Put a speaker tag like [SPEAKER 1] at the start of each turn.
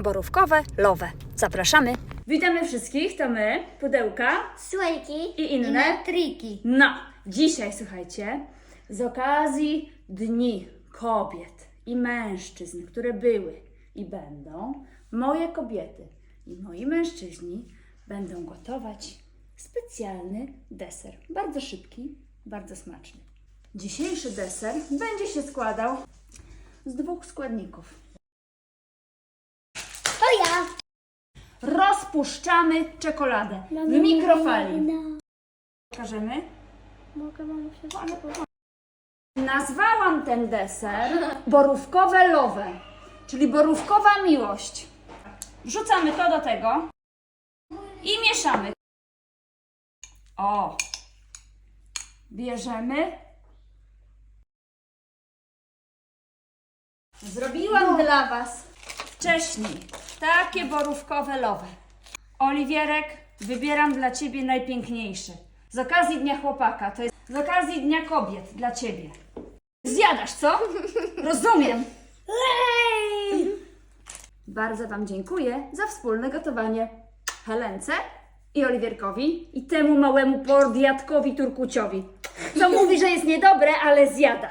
[SPEAKER 1] borówkowe lowe. Zapraszamy. Witamy wszystkich, to my, Pudełka.
[SPEAKER 2] Słoiki
[SPEAKER 1] I inne?
[SPEAKER 2] triki.
[SPEAKER 1] No, dzisiaj słuchajcie, z okazji Dni Kobiet i Mężczyzn, które były i będą, moje kobiety i moi mężczyźni będą gotować specjalny deser. Bardzo szybki, bardzo smaczny. Dzisiejszy deser będzie się składał z dwóch składników.
[SPEAKER 2] To ja.
[SPEAKER 1] Rozpuszczamy czekoladę w mikrofali. Pokażemy?
[SPEAKER 2] Mogę mam wszystko.
[SPEAKER 1] Nazwałam ten deser borówkowe lowe, czyli borówkowa miłość. Wrzucamy to do tego i mieszamy. O! Bierzemy. Zrobiłam dla Was wcześniej takie borówkowe lowe. Oliwierek, wybieram dla Ciebie najpiękniejsze. Z okazji Dnia Chłopaka, to jest z okazji Dnia Kobiet dla Ciebie. Zjadasz, co? Rozumiem. Bardzo Wam dziękuję za wspólne gotowanie. Helence i Oliwierkowi i temu małemu pordiatkowi Turkuciowi. Co mówi, że jest niedobre, ale zjada.